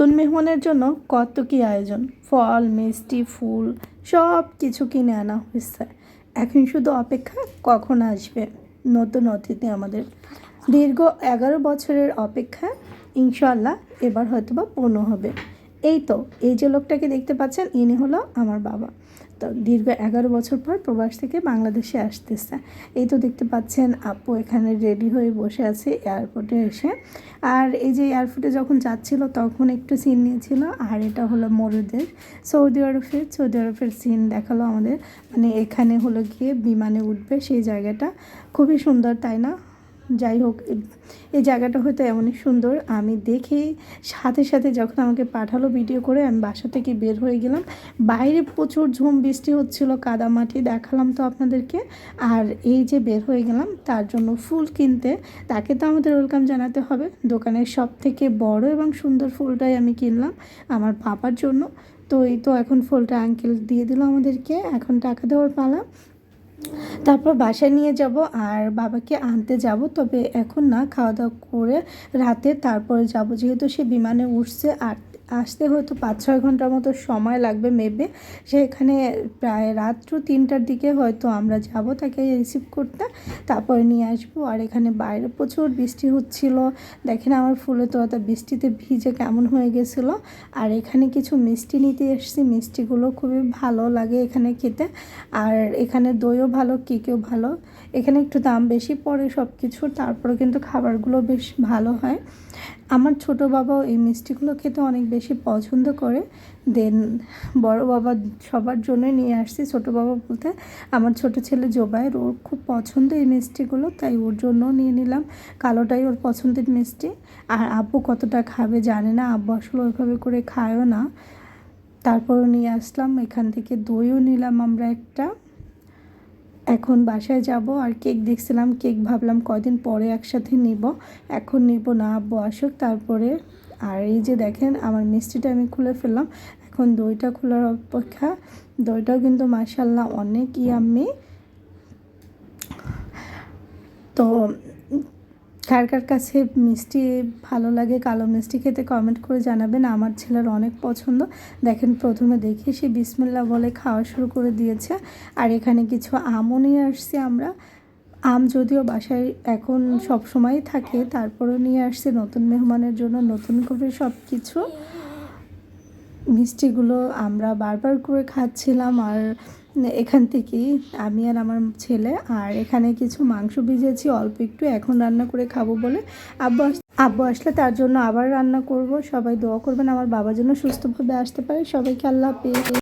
নতুন মেহমানের জন্য কত কী আয়োজন? ফল, মিষ্টি, ফুল, সব কিছু কিনে আনা হয়েছে। এখন শুধু অপেক্ষা, কখন আসবে? নতুন অতিথি আমাদের। দীর্ঘ এগারো বছরের অপেক্ষা ইনশাল্লাহ এবার হয়তো বা পূর্ণ হবে। এই তো, এই যে লোকটাকে দেখতে পাচ্ছেন, ইনি হলো আমার বাবা। দীর্ঘ এগারো বছর পর প্রবাস থেকে বাংলাদেশে আসতেছে। এই তো দেখতে পাচ্ছেন, আপু এখানে রেডি হয়ে বসে আছে এয়ারপোর্টে এসে। আর এই যে এয়ারপোর্টে যখন যাচ্ছিল, তখন একটু সিন নিয়েছিল, আর এটা হলো মরুদের। সৌদি আরবের সৌদি আরবের সিন দেখাল আমাদের। মানে এখানে হলো গিয়ে বিমানে উঠবে সেই জায়গাটা। খুবই সুন্দর, তাই না? যাই হোক, এই জায়গাটা হয়তো এমনই সুন্দর। আমি দেখে, সাথে সাথে যখন আমাকে পাঠালো ভিডিও করে, আমি বাসা থেকে বের হয়ে গেলাম। বাইরে প্রচুর ঝুম, বৃষ্টি হচ্ছিল, কাদামাটি দেখালাম তো আপনাদেরকে। আর এই যে বের হয়ে গেলাম, তার জন্য ফুল কিনতে, তাকে তো আমাদের ওয়েলকাম জানাতে হবে। দোকানের সব থেকে বড় এবং সুন্দর ফুলটাই আমি কিনলাম আমার বাবার জন্য। তো এই তো এখন ফুলটা আঙ্কেল দিয়ে দিল আমাদেরকে, এখন টাকা দেওয়ার পালা। তারপর বাসায় নিয়ে যাব আর বাবাকে আনতে যাব, তবে এখন না, খাওয়া দাওয়া করে রাতে তারপরে যাব। যেহেতু সে বিমানে উঠছে, আর আসতে হয়তো পাঁচ ছয় ঘণ্টার মতো সময় লাগবে মেবে সেখানে প্রায় রাত্র তিনটার দিকে হয়তো আমরা যাব তাকে রিসিভ করতে, তারপরে নিয়ে আসব। আর এখানে বাইরে প্রচুর বৃষ্টি হচ্ছিল। দেখেন আমার ফুলে তোয়াটা বৃষ্টিতে ভিজে কেমন হয়ে গেছিল। আর এখানে কিছু মিষ্টি নিতে এসেছি। মিষ্টিগুলো খুবই ভালো লাগে এখানে খেতে। আর এখানে দইও ভালো, কেকেও ভালো। এখানে একটু দাম বেশি পড়ে সব কিছু তারপরে কিন্তু খাবারগুলো বেশ ভালো হয়। আমার ছোট বাবাও এই মিষ্টিগুলো খেতে অনেক বেশি পছন্দ করে দেন বড় বাবা সবার জন্যই নিয়ে আসছি। ছোট বাবা বলতে আমার ছোট ছেলে জোবাইয়ের ওর খুব পছন্দ এই মিষ্টিগুলো, তাই ওর জন্যও নিয়ে নিলাম। কালোটাই ওর পছন্দের মিষ্টি। আর আব্বু কতটা খাবে জানে না, আব্বু আসলে ওইভাবে করে খায়ও না। তারপরও নিয়ে আসলাম, এখান থেকে দইও নিলাম আমরা একটা। এখন বাসায় যাব, আর কেক দেখছিলাম, কেক ভাবলাম কয়দিন পরে একসাথে নিব। এখন নিব না, আব্বু আসুক, তারপরে আর এই যে দেখেন, আমার মিষ্টিটা আমি খুলে ফেললাম। এখন দইটা খোলার অপেক্ষা। দইটাও কিন্তু মাসাল্লাহ অনেক ইয়াম্মি। তো কার কার কাছে মিষ্টি ভালো লাগে, কালো মিষ্টি খেতে কমেন্ট করে জানাবেন। আমার ছেলের অনেক পছন্দ। দেখেন, প্রথমে দেখে সে বিসমিল্লা বলে খাওয়া শুরু করে দিয়েছে। আর এখানে কিছু আমও নিয়ে আসছি আমরা। আম যদিও বাসায় এখন সব সময় থাকে, তারপরেও নিয়ে আসছে নতুন মেহমানের জন্য নতুন করে সব কিছু মিষ্টিগুলো আমরা বারবার করে খাচ্ছিলাম আর এখান থেকেই আমি আর আমার ছেলে আর এখানে কিছু মাংস ভিজেছি, অল্প একটু এখন রান্না করে খাব বলে আব্বু আব্বু আসলে তার জন্য আবার রান্না করব। সবাই দোয়া করবেন আমার বাবার জন্য সুস্থভাবে আসতে পারে। সবাইকে আল্লাহ পেয়ে